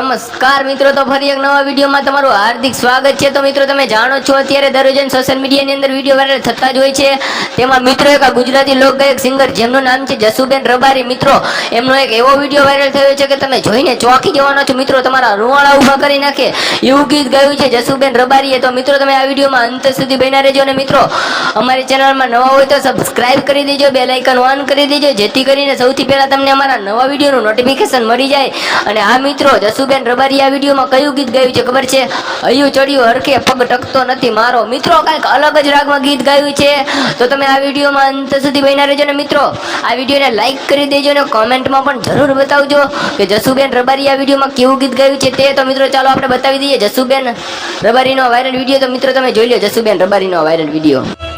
નમસ્કાર મિત્રો, તો ફરી એક નવા વિડીયોમાં તમારું હાર્દિક સ્વાગત છે. તો મિત્રો, તમે જાણો છો અત્યારે દરરોજ સોશિયલ મીડિયાની અંદર વીડિયો વાયરલ થતા જ હોય છે. તેમાં મિત્રો એક ગુજરાતી લોકગાયક સિંગર જેમનું નામ છે જસુબેન રબારી. મિત્રો, એમનો એક એવો વીડિયો વાયરલ થયો છે કે તમે જોઈને ચોંકી જવાનો છો. મિત્રો, તમારા રૂવાળા ઊભા કરી નાખે એવું ગીત ગાયું છે જસુબેન રબારીએ. તો મિત્રો, તમે આ વિડીયોમાં અંત સુધી બન્યા રહેજો અને મિત્રો. અમારી ચેનલમાં નવા હોય તો સબસ્ક્રાઇબ કરી દેજો બે લાઇકન ઓન કરી દેજો, જેથી કરીને સૌથી પહેલાં તમને અમારા નવા વિડીયોનું નોટિફિકેશન મળી જાય. અને આ મિત્રો, જસુબેન રબારી આ વિડીયોમાં કયું ગીત ગાયું છે ખબર છે? હૈયું ચડ્યું હરખે પગ ટકતો નથી મારો. મિત્રો, કાંઈક અલગ જ રાગમાં ગીત ગાયું છે. તો તમે આ વિડીયોમાં અંત સુધી બન્યા રહેજો ને મિત્રો. આ વિડીયોને લાઈક કરી દેજો અને કોમેન્ટમાં પણ જરૂર બતાવજો કે જસુબેન આ વિડીયોમાં કેવું ગીત ગાયું છે તે. તો મિત્રો, ચાલો આપણે બતાવી દઈએ જસુબેન રબારીનો વાયરલ વીડિયો. તો મિત્રો, તમે જોઈ લો જસુબેન રબારીનો વાયરલ વીડિયો.